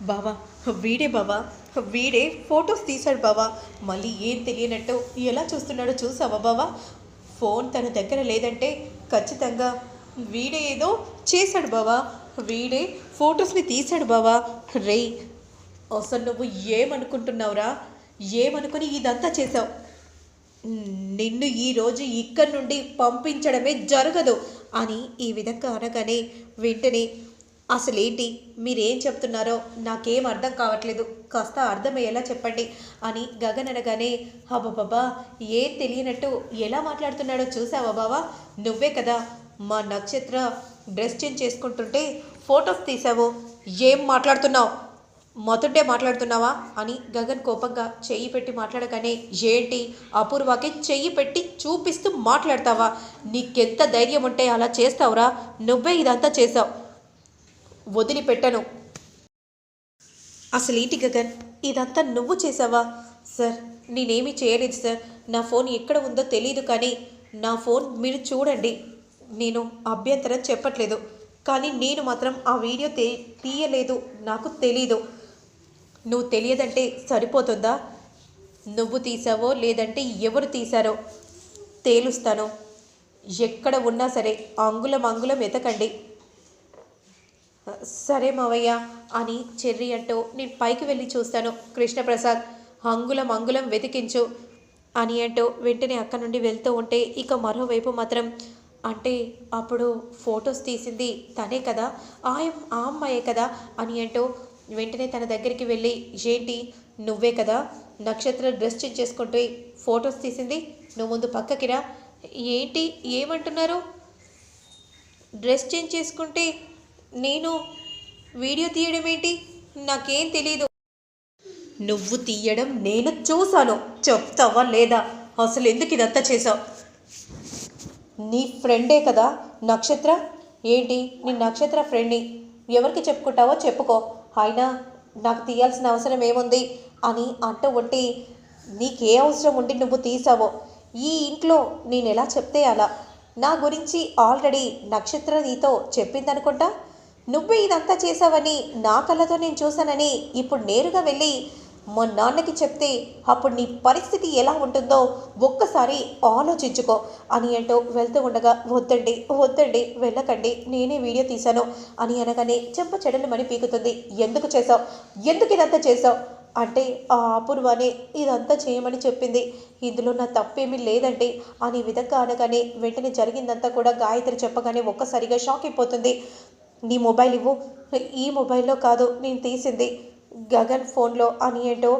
బావా వీడే బావా వీడే ఫొటోస్ తీశాడు బావా. మళ్ళీ ఏం తెలియనట్టు ఎలా చూస్తున్నాడో చూసావా బావా? ఫోన్ తన దగ్గర లేదంటే ఖచ్చితంగా వీడే ఏదో చేశాడు బావా. వీడే ఫొటోస్ని తీశాడు బావా. రే అసలు నువ్వు ఏమనుకుంటున్నావురా? ఏమనుకుని ఇదంతా చేసావు నిన్ను ఈరోజు ఇక్కడి నుండి పంపించడమే జరగదు అని ఈ విధంగా అనగానే వెంటనే అసలేంటి? మీరేం చెప్తున్నారో నాకేం అర్థం కావట్లేదు. కాస్త అర్థమయ్యేలా చెప్పండి అని గగన్ అనగానే అబ్బబ్బబ్బా ఏం తెలియనట్టు ఎలా మాట్లాడుతున్నాడో చూసావా బావా? నువ్వే కదా మా నక్షత్ర డ్రెస్ చేంజ్ చేసుకుంటుంటే ఫొటోస్ తీసావు. ఏం మాట్లాడుతున్నావు? మొదటే మాట్లాడుతున్నావా? అని గగన్ కోపంగా చెయ్యి పెట్టి మాట్లాడగానే ఏంటి? అపూర్వకి చెయ్యి పెట్టి చూపిస్తూ మాట్లాడతావా? నీకెంత ధైర్యం ఉంటే అలా చేస్తావురా? నువ్వే ఇదంతా చేసావు. వదిలిపెట్టను. అసలు ఏంటి గగన్ ఇదంతా నువ్వు చేసావా సార్ నేనేమీ చేయలేదు సార్. నా ఫోన్ ఎక్కడ ఉందో తెలియదు కానీ నా ఫోన్ మీరు చూడండి. నేను అభ్యంతరం చెప్పట్లేదు. కానీ నేను మాత్రం ఆ వీడియో తీ తీయలేదు. నాకు తెలీదు. నువ్వు తెలియదంటే సరిపోతుందా? నువ్వు తీసావో లేదంటే ఎవరు తీశారో తేలుస్తాను. ఎక్కడ ఉన్నా సరే అంగుళం అంగుళం వెతకండి. సరే మావయ్య అని చెర్రి అంటూ నేను పైకి వెళ్ళి చూస్తాను. కృష్ణప్రసాద్ అంగుళం అంగుళం వెతికించు అని అంటూ వెంటనే అక్క నుండి వెళ్తూ ఉంటే ఇక మరోవైపు మాత్రం అంటే అప్పుడు ఫొటోస్ తీసింది తనే కదా ఆ ఆ అమ్మాయే కదా అని అంటూ వెంటనే తన దగ్గరికి వెళ్ళి ఏంటి నువ్వే కదా? నక్షత్ర డ్రెస్ చేంజ్ చేసుకుంటూ ఫొటోస్ తీసింది. నువ్వు ముందు పక్కకిరా ఏంటి ఏమంటున్నారు? డ్రెస్ చేంజ్ చేసుకుంటే నేను వీడియో తీయడం ఏంటి? నాకేం తెలీదు. నువ్వు తీయడం నేను చూశాను. చెప్తావా లేదా? అసలు ఎందుకు ఇదంతా చేసావు నీ ఫ్రెండే కదా నక్షత్ర? ఏంటి? నీ నక్షత్ర ఫ్రెండ్ని ఎవరికి చెప్పుకుంటావో చెప్పుకో. అయినా నాకు తీయాల్సిన అవసరం ఏముంది? అని అంట ఉంటే నీకే అవసరం ఉండి నువ్వు తీసావో ఈ ఇంట్లో నేను ఎలా చెప్తే అలా? నా గురించి ఆల్రెడీ నక్షత్ర నీతో చెప్పిందనుకుంటా? నువ్వే ఇదంతా చేసావని నా కళ్ళతో నేను చూశానని ఇప్పుడు నేరుగా వెళ్ళి మా నాన్నకి చెప్తే అప్పుడు నీ పరిస్థితి ఎలా ఉంటుందో ఒక్కసారి ఆలోచించుకో అని అంటూ వెళ్తూ ఉండగా వద్దండి వద్దండి వెళ్ళకండి నేనే వీడియో తీశాను అని అనగానే చెంప చెడలు మని పీకుతుంది. ఎందుకు చేసావు ఎందుకు ఇదంతా చేసావు అంటే ఆ అపూర్వనే ఇదంతా చేయమని చెప్పింది. ఇందులో నా తప్పేమీ లేదండి అని ఈ విధంగా అనగానే వెంటనే జరిగిందంతా కూడా గాయత్రి చెప్పగానే ఒక్కసారిగా షాక్ అయిపోతుంది. నీ మొబైల్ ఇవ్వు. ఈ మొబైల్లో కాదు నేను తీసింది గగన్ ఫోన్లో అని ఏంటో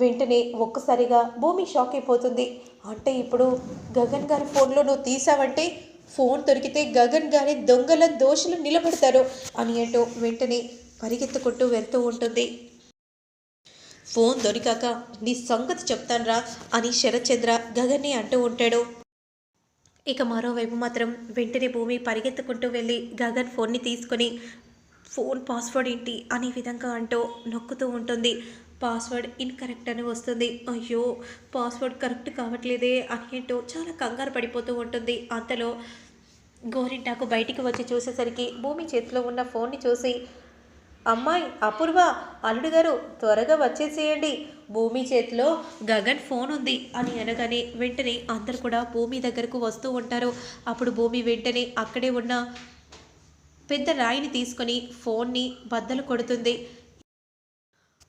వెంటనే ఒక్కసారిగా భూమి షాక్ అయిపోతుంది. అంటే ఇప్పుడు గగన్ గారి ఫోన్లో నువ్వు తీసావంటే ఫోన్ దొరికితే గగన్ గారి దొంగల దోషులు నిలబడతారు అని ఏంటో వెంటనే పరిగెత్తుకుంటూ వెళ్తూ ఉంటుంది. ఫోన్ దొరికాక నీ సంగతి చెప్తాన్రా అని శరత్చంద్ర గగన్ని అంటూ ఉంటాడు. ఇక మరోవైపు మాత్రం వెంటనే భూమి పరిగెత్తుకుంటూ వెళ్ళి గగన్ ఫోన్ని తీసుకొని ఫోన్ పాస్వర్డ్ ఏంటి? అనే విధంగా అంటూ నొక్కుతూ ఉంటుంది. పాస్వర్డ్ ఇన్కరెక్ట్ అని వస్తుంది. అయ్యో పాస్వర్డ్ కరెక్ట్ కావట్లేదే అని ఏంటో చాలా కంగారు పడిపోతూ ఉంటుంది. అంతలో గోరింటాకు బయటికి వచ్చి చూసేసరికి భూమి చేతిలో ఉన్న ఫోన్ని చూసి అమ్మాయి అపూర్వ అల్లుడు గారు త్వరగా వచ్చేసేయండి. భూమి చేతిలో గగన్ ఫోన్ ఉంది అని అనగానే వెంటనే అందరు కూడా భూమి దగ్గరకు వస్తూ ఉంటారు. అప్పుడు భూమి వెంటనే అక్కడే ఉన్న పెద్ద రాయిని తీసుకొని ఫోన్ని బద్దలు కొడుతుంది.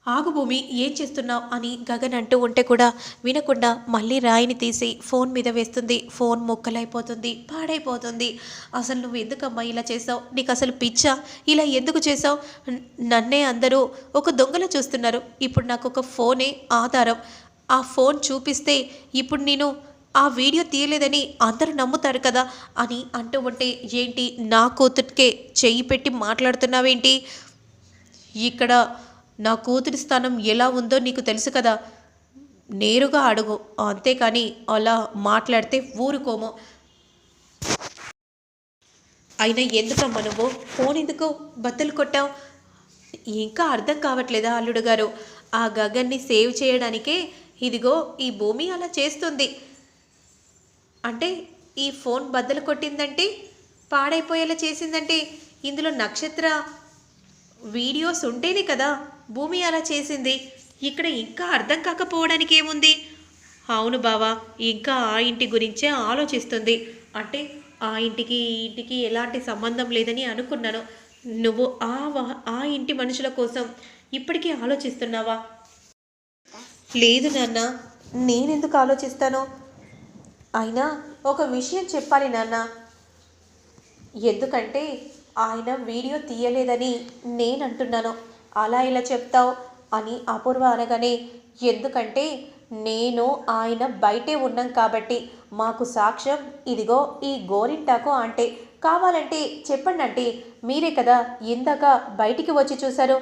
ఆగు భూమి ఏం చేస్తున్నావు అని గగన్ అంటూ ఉంటే కూడా వినకుండా మళ్ళీ రాయిని తీసి ఫోన్ మీద వేస్తుంది. ఫోన్ మొక్కలైపోతుంది పాడైపోతుంది. అసలు నువ్వు ఎందుకమ్మా ఇలా చేసావు? నీకు అసలు పిచ్చా? ఇలా ఎందుకు చేసావు? నన్నే అందరూ ఒక దొంగల చూస్తున్నారు. ఇప్పుడు నాకు ఒక ఫోనే ఆధారం. ఆ ఫోన్ చూపిస్తే ఇప్పుడు నేను ఆ వీడియో తీయలేదని అందరూ నమ్ముతారు కదా అని అంటూ ఉంటే ఏంటి నా కూతురికే చెయ్యి పెట్టి మాట్లాడుతున్నావేంటి? ఇక్కడ నా కూతురి స్థానం ఎలా ఉందో నీకు తెలుసు కదా. నేరుగా అడుగు. అంతేకాని అలా మాట్లాడితే ఊరుకోము. అయినా ఎందుకమ్మా నువ్వు? ఫోన్ ఎందుకు బద్దలు కొట్టావు? ఇంకా అర్థం కావట్లేదా అల్లుడు గారు? ఆ గగన్ని సేవ్ చేయడానికే ఇదిగో ఈ భూమి అలా చేస్తుంది. అంటే ఈ ఫోన్ బద్దలు కొట్టిందంటే పాడైపోయేలా చేసిందంటే ఇందులో నక్షత్ర వీడియోస్ ఉంటేనే కదా. భూమి అలా చేసింది. ఇక్కడ ఇంకా అర్థం కాకపోవడానికి ఏముంది? అవును బావా ఇంకా ఆ ఇంటి గురించే ఆలోచిస్తుంది. అంటే ఆ ఇంటికి ఈ ఇంటికి ఎలాంటి సంబంధం లేదని అనుకున్నాను. నువ్వు ఆ ఆ ఇంటి మనుషుల కోసం ఇప్పటికీ ఆలోచిస్తున్నావా? లేదు నాన్న నేనెందుకు ఆలోచిస్తాను? అయినా ఒక విషయం చెప్పాలి నాన్న. ఎందుకంటే ఆయన వీడియో తీయలేదని నేను అంటున్నాను అలా ఇలా చెప్తావు అని అపూర్వ అనగానే ఎందుకంటే నేను ఆయన బయటే ఉన్నాం కాబట్టి మాకు సాక్ష్యం ఇదిగో ఈ గోరింటాకు అంటే కావాలంటే చెప్పండి అంటే మీరే కదా ఇందాక బయటికి వచ్చి చూశారు.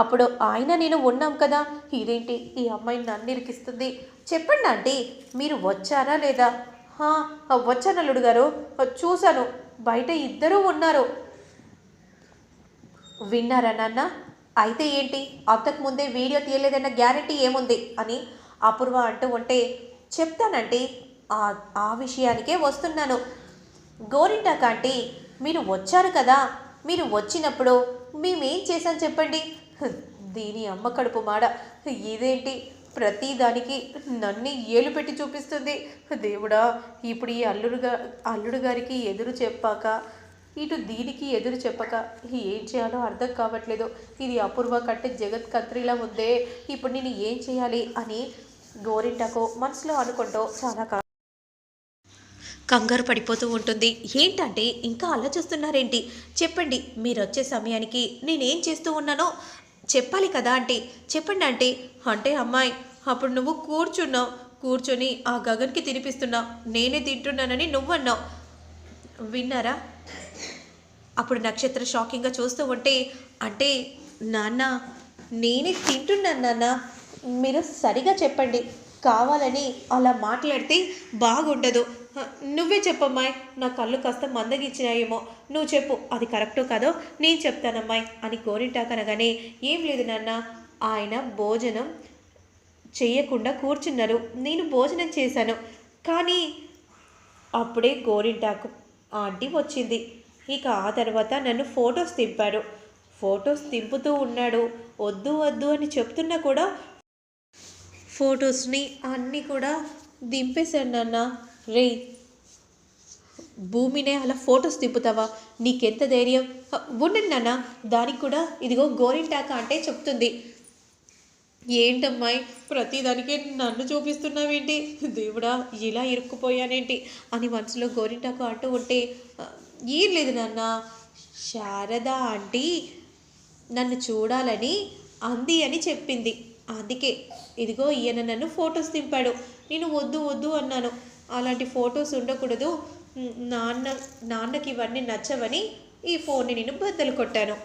అప్పుడు ఆయన నేను ఉన్నాం కదా ఇదేంటి ఈ అమ్మాయి నన్ను ఇరికిస్తుంది? చెప్పండి ఆంటీ మీరు వచ్చారా లేదా? వచ్చానల్లుడు గారు చూశాను బయట ఇద్దరూ ఉన్నారు. విన్నారా నాన్న? అయితే ఏంటి? అంతకుముందే వీడియో తీయలేదన్న గ్యారెంటీ ఏముంది? అని అపూర్వ అంటూ ఉంటే చెప్తానండి ఆ ఆ విషయానికే వస్తున్నాను. గోరింటాక ఆంటీ మీరు వచ్చారు కదా? మీరు వచ్చినప్పుడు మేమేం చేశాం చెప్పండి? దీని అమ్మ కడుపు మాడ. ఇదేంటి? ప్రతి దానికి నన్ను ఏలు పెట్టి చూపిస్తుంది. దేవుడా ఇప్పుడు ఈ అల్లుడు గా అల్లుడు గారికి ఎదురు చెప్పాక ఇటు దీనికి ఎదురు చెప్పక ఏం చేయాలో అర్థం కావట్లేదు. ఇది అపూర్వ కంటే జగత్ కత్రిలా ఉందే. ఇప్పుడు నేను ఏం చేయాలి అని గోరింటకో మనసులో అనుకుంటూ చాలా కా- కంగారు పడిపోతూ ఉంటుంది. ఏంటంటే ఇంకా ఆలోచిస్తున్నారేంటి? చెప్పండి మీరు వచ్చే సమయానికి నేనేం చేస్తూ ఉన్నానో? చెప్పాలి కదా ఆంటీ. చెప్పండి అంటే అంటే అమ్మాయి అప్పుడు నువ్వు కూర్చున్నావు. కూర్చొని ఆ గగన్కి తినిపిస్తున్నావు నేనే తింటున్నానని నువ్వన్నావు. విన్నారా? అప్పుడు నక్షత్ర షాకింగ్గా చూస్తూ ఉంటే అంటే నాన్న నేనే తింటున్నాను నాన్న. మీరు సరిగా చెప్పండి. కావాలని అలా మాట్లాడితే బాగుండదు. నువ్వే చెప్పమ్మాయి. నా కళ్ళు కాస్త మందగించినాయేమో. నువ్వు చెప్పు. అది కరెక్టో కాదో నేను చెప్తానమ్మాయి అని కోరింటాకనగానే ఏం లేదు నాన్న. ఆయన భోజనం చేయకుండా కూర్చున్నారు. నేను భోజనం చేశాను. కానీ అప్పుడే గోరింటాకు ఆంటీ వచ్చింది. ఇక ఆ తర్వాత నన్ను ఫొటోస్ దింపాడు ఫొటోస్ దింపుతూ ఉన్నాడు. వద్దు వద్దు అని చెప్తున్నా కూడా ఫొటోస్ని అన్నీ కూడా దింపేశాడు నాన్న. రే భూమినే అలా ఫొటోస్ తిప్పుతావా? నీకెంత ధైర్యం? ఉండండి నాన్న. దానికి కూడా ఇదిగో గోరింటాక అంటే చెప్తుంది. ఏంటమ్మాయి ప్రతిదానికి నన్ను చూపిస్తున్నావేంటి? దేవుడా ఇలా ఇరుక్కుపోయానేంటి? అని మనసులో గోరింటాకు అంటూ ఉంటే ఏం లేదు నాన్న. శారద ఆంటీ నన్ను చూడాలని అంది అని చెప్పింది. అందుకే ఇదిగో ఈయన నన్ను ఫొటోస్ దింపాడు. నేను వద్దు వద్దు అన్నాను. అలాంటి ఫొటోస్ ఉండకూడదు. నాన్న నాన్నకి ఇవన్నీ నచ్చవని ఈ ఫోన్ని నేను బద్దలు కొట్టాను.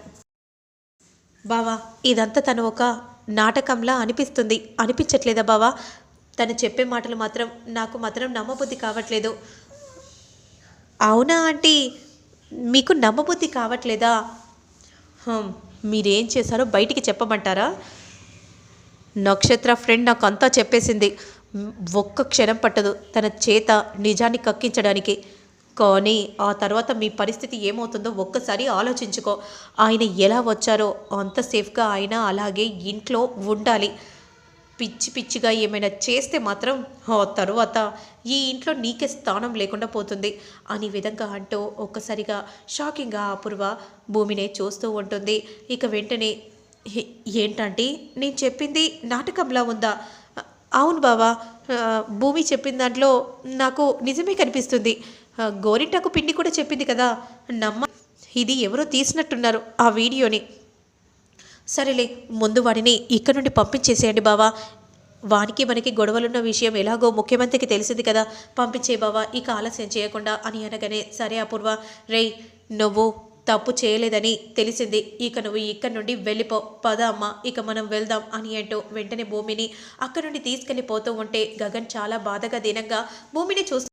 బావా ఇదంతా తను ఒక నాటకంలా అనిపిస్తుంది. అనిపించట్లేదా బావా? తను చెప్పే మాటలు మాత్రం నాకు మాత్రం నమ్మబుద్ధి కావట్లేదు. అవునా ఆంటీ? మీకు నమ్మబుద్ధి కావట్లేదా? మీరేం చేశారో బయటికి చెప్పమంటారా? నక్షత్ర ఫ్రెండ్ నాకు అంతా చెప్పేసింది. ఒక్క క్షణం పట్టదు తన చేత నిజాన్ని కక్కించడానికి. కానీ ఆ తర్వాత మీ పరిస్థితి ఏమవుతుందో ఒక్కసారి ఆలోచించుకో. ఆయన ఎలా వచ్చారో అంత సేఫ్గా ఆయన అలాగే ఇంట్లో ఉండాలి. పిచ్చి పిచ్చిగా ఏమైనా చేస్తే మాత్రం ఆ తరువాత ఈ ఇంట్లో నీకే స్థానం లేకుండా పోతుంది అని విధంగా అంటూ ఒక్కసారిగా షాకింగ్గా అపూర్వ భూమినే చూస్తూ ఉంటుంది. ఇక వెంటనే ఏంటంటే? నేను చెప్పింది నాటకంలా ఉందా? అవును బావా భూమి చెప్పిన దాంట్లో నాకు నిజమే కనిపిస్తుంది. గోరింటాకు పిండి కూడా చెప్పింది కదా నమ్మ ఇది ఎవరో తీసినట్టున్నారు ఆ వీడియోని. సరేలే ముందు వాడిని ఇక్కడ నుండి పంపించేసేయండి బావా. వానికి మనకి గొడవలున్న విషయం ఎలాగో ముఖ్యమంత్రికి తెలిసింది కదా. పంపించే బావా ఇక ఆలస్యం చేయకుండా అని అనగానే సరే అపూర్వ రేయ్ నువ్వు తప్పు చేయలేదని తెలిసింది. ఇక నువ్వు ఇక్కడి నుండి వెళ్ళిపో. పద అమ్మ ఇక మనం వెళ్దాం అని అంటూ వెంటనే భూమిని అక్కడి నుండి తీసుకెళ్ళిపోతూ ఉంటే గగన్ చాలా బాధగా దీనంగా భూమిని చూస్తూ